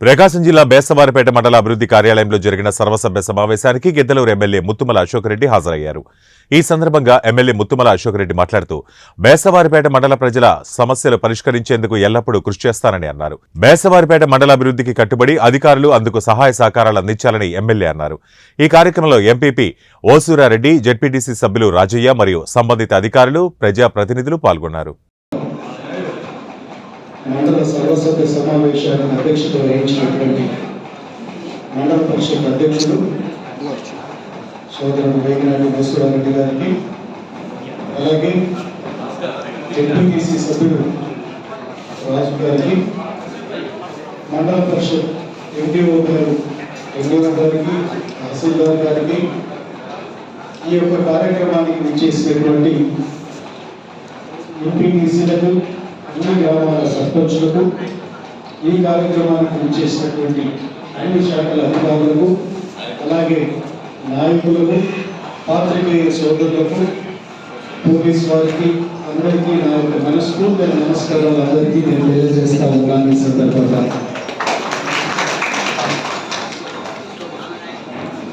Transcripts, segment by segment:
ప్రకాశం జిల్లా బేస్తవారిపేట మండల అభివృద్ధి కార్యాలయంలో జరిగిన సర్వసభ్య సమావేశానికి గిద్దలూరు ఎమ్మెల్యే ముత్తుమల అశోకరెడ్డి హాజరయ్యారు. ఈ సందర్భంగా ఎమ్మెల్యే ముత్తుమల అశోకరెడ్డి మాట్లాడుతూ బేసవారిపేట మండల ప్రజల సమస్యలు పరిష్కరించేందుకు ఎల్లప్పుడూ కృషి చేస్తానని అన్నారు. బేసవారిపేట మండల అభివృద్ధికి కట్టుబడి అధికారులు అందుకు సహాయ సహకారాలు అందించాలని ఎమ్మెల్యే అన్నారు. ఈ కార్యక్రమంలో ఎంపీపీ ఓసూరారెడ్డి జెడ్పీటీసీ సభ్యులు రాజయ్య మరియు సంబంధిత అధికారులు ప్రజాప్రతినిధులు పాల్గొన్నారు. మండల సర్వసభ్య సమావేశాన్ని అధ్యక్షత వహించినటువంటి మండల పరిషత్ అధ్యక్షుడు సోదరుడు వేగినాటి బసవరారెడ్డి గారికి అలాగే జెడ్పీటీసీ సభ్యుడు రాజు గారికి మండల పరిషత్ ఎండిఓ గారు ఎండిఓ గారికి తహసీల్దార్ గారికి ఈ యొక్క కార్యక్రమానికి విచ్చేసినటువంటి ఎంపీటీసీలకు అన్ని గ్రామాల సర్పంచులకు ఈ కార్యక్రమానికి పనిచేసినటువంటి అన్ని శాఖల అధికారులకు అలాగే నాయకులకు పాత్రికేయ సోదరులకు పోలీస్ వారికి అందరికీ నా యొక్క మనస్ఫూర్తి నమస్కారాలు. అందరికీ నేను తెలియజేస్తా ఉన్నాను ఈ సందర్భంగా.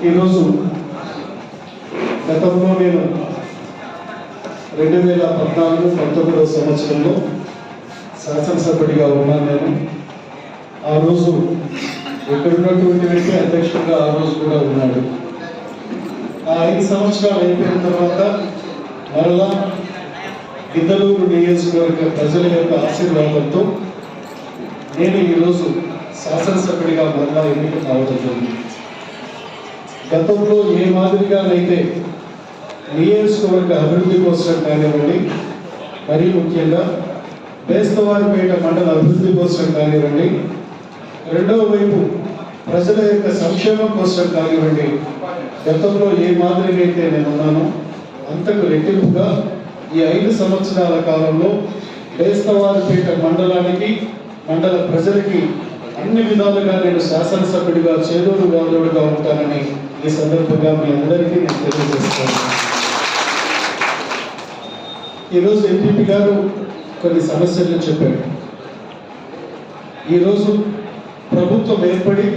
ఈరోజు గతంలో నేను రెండు వేల పద్నాలుగు పంతొమ్మిదవ సంవత్సరంలో శాసనసభ్యుడిగా ఉన్నాను నేను. ఆ రోజు ఇక్కడ ఉన్నటువంటి వ్యక్తి అధ్యక్షుడిగా ఆ రోజు కూడా ఉన్నాడు. ఆ ఐదు సంవత్సరాలు అయిపోయిన తర్వాత మరలా గిద్దలూరు నియోజకవర్గ ప్రజల యొక్క ఆశీర్వాదంతో నేను ఈరోజు శాసనసభ్యుడిగా మరలా ఎన్నిక కావడం జరిగింది. గతంలో ఏ మాదిరిగానైతే నియోజకవర్గ అభివృద్ధి కోసం కానివ్వండి మరీ ముఖ్యంగా బేస్తవారిపేట మండల అభివృద్ధి కోసం కానివ్వండి. రెండవ వైపు ప్రజల యొక్క సంక్షేమం కోసం కానివ్వండి. గతంలో ఏ మాదిరిగా అయితే నేను ఉన్నానో అంతకు రెట్టింపుగా ఈ ఐదు సంవత్సరాల కాలంలో బేస్తవారిపేట మండలానికి మండల ప్రజలకి అన్ని విధాలుగా నేను శాసనసభ్యుడిగా చేదోడు వాదోడుగా ఉంటానని ఈ సందర్భంగా మీ అందరికీ నేను తెలియజేస్తాను ఈరోజు ఎంపీపీ గారు కొన్ని సమస్యలను చెప్పాడు. ఈరోజు ప్రభుత్వం ఏర్పడి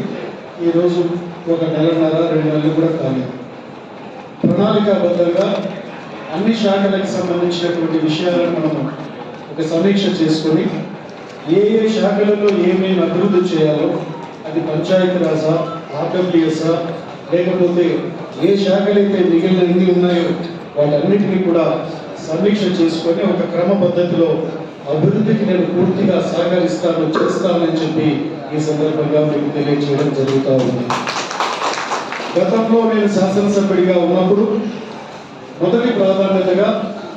ఈరోజు ఒక నెలన్నర రెండు నెలలు కూడా కాలేదు. ప్రణాళికాబద్ధంగా అన్ని శాఖలకు సంబంధించినటువంటి విషయాలను మనం ఒక సమీక్ష చేసుకొని ఏ ఏ శాఖలలో ఏమేమి అభివృద్ధి చేయాలో అది పంచాయతీ రాజా ఆర్డబ్ల్యూఎస్ఆ లేకపోతే ఏ శాఖలైతే మిగిలిన ఎన్ని ఉన్నాయో వాటన్నిటినీ కూడా సమీక్ష చేసుకొని ఒక క్రమ పద్ధతిలో అభివృద్ధికి నేను పూర్తిగా సహకరిస్తాను చేస్తానని చెప్పి ఈ సందర్భంగా మీకు తెలియజేయడం జరుగుతూ ఉంది. గతంలో నేను శాసనసభ్యుడిగా ఉన్నప్పుడు మొదటి ప్రాధాన్యతగా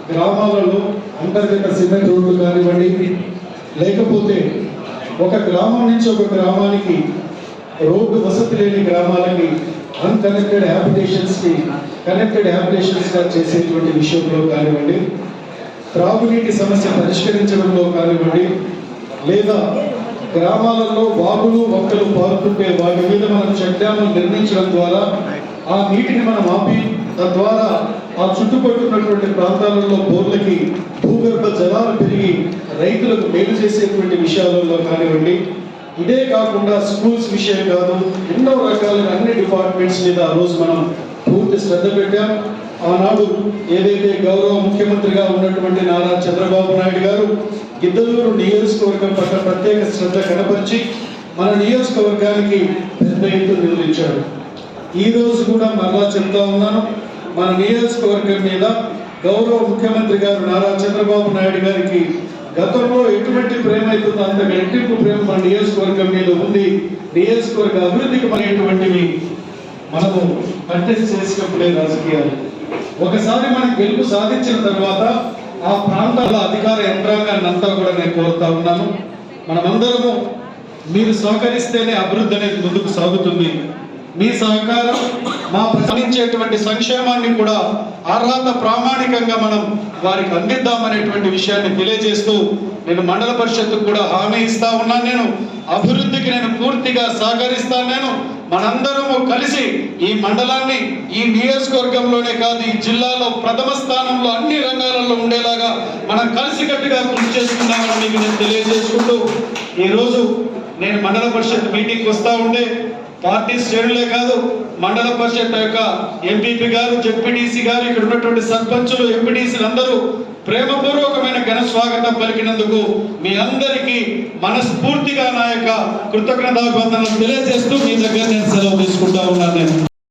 గ్రామాలలో అంతర్గత సిమెంట్ రోడ్లు కానివ్వండి లేకపోతే ఒక గ్రామం నుంచి ఒక గ్రామానికి రోడ్డు వసతి లేని గ్రామాలకి అన్కనెక్టెడ్ హ్యాబిటేషన్స్కి కనెక్టెడ్ హ్యాబిటేషన్స్గా చేసేటువంటి విషయంలో కానివ్వండి త్రాగునీటి సమస్య పరిష్కరించడంలో కానివ్వండి లేదా గ్రామాలలో వాగులు మొక్కలు పారుతుంటే వాటి మీద మనం చట్టాలను నిర్మించడం ద్వారా ఆ నీటిని మనం ఆపి తద్వారా ఆ చుట్టుపక్కల ప్రాంతాలలో బోర్లకి భూగర్భ జలాలు పెరిగి రైతులకు మేలు చేసేటువంటి విషయాలలో కానివ్వండి ఇదే కాకుండా స్కూల్స్ విషయం కాదు ఎన్నో రకాలైన అన్ని డిపార్ట్మెంట్స్ మీద ఆ రోజు మనం పూర్తి శ్రద్ధ పెట్టాం. ఆనాడు ఏదైతే గౌరవ ముఖ్యమంత్రిగా ఉన్నటువంటి నారా చంద్రబాబు నాయుడు గారు గిద్దలూరు నియోజకవర్గం పట్ల ప్రత్యేక శ్రద్ధ కనపరిచి మన నియోజకవర్గానికి పెద్ద ఎత్తు నిధులిచ్చాడు ఈ రోజు కూడా మరలా చెప్తా ఉన్నాను మన నియోజకవర్గం మీద గౌరవ ముఖ్యమంత్రి గారు నారా చంద్రబాబు నాయుడు గారికి గతంలో ఎటువంటి ప్రేమ అవుతుందో అంత గట్టింపు ప్రేమ మన నియోజకవర్గం మీద ఉంది. నియోజకవర్గ అభివృద్ధికి అనేటువంటివి మనము కంటెస్ట్ చేసినప్పుడే రాజకీయాలు. ఒకసారి మనం గెలుపు సాధించిన తర్వాత ఆ ప్రాంతాల అధికార యంత్రాంగాన్ని అంతా కూడా నేను కోరుతా ఉన్నాను. మనమందరము మీరు సహకరిస్తేనే అభివృద్ధి అనేది ముందుకు సాగుతుంది. మీ సహకారం మా ప్రశ్నించేటువంటి సంక్షేమాన్ని కూడా అర్హత ప్రామాణికంగా మనం వారికి అందిద్దామనేటువంటి విషయాన్ని తెలియజేస్తూ నేను మండల పరిషత్తు కూడా హామీ ఇస్తా ఉన్నాను నేను. అభివృద్ధికి నేను పూర్తిగా సహకరిస్తాను నేను. మనందరము కలిసి ఈ మండలాన్ని ఈ నియోజకవర్గంలోనే కాదు ఈ జిల్లాలో ప్రథమ స్థానంలో అన్ని రంగాలలో ఉండేలాగా మనం కలిసికట్టుగా కృషి చేసుకున్నామని మీకు నేను తెలియజేసుకుంటూ ఈరోజు నేను మండల పరిషత్ మీటింగ్కి వస్తూ ఉండే పార్టీ శ్రేణులే కాదు మండల పరిషత్ యొక్క ఎంపీపీ గారు జెడ్పీటీసీ గారు ఇక్కడ ఉన్నటువంటి సర్పంచులు ఎంపీటీసీలు అందరూ ప్రేమపూర్వకమైన ఘన స్వాగతం పలికినందుకు మీ అందరికీ మనస్ఫూర్తిగా నా యొక్క కృతజ్ఞతాభివందనలు తెలియజేస్తూ మీ దగ్గర నేను సెలవు తీసుకుంటా ఉన్నాను. నేను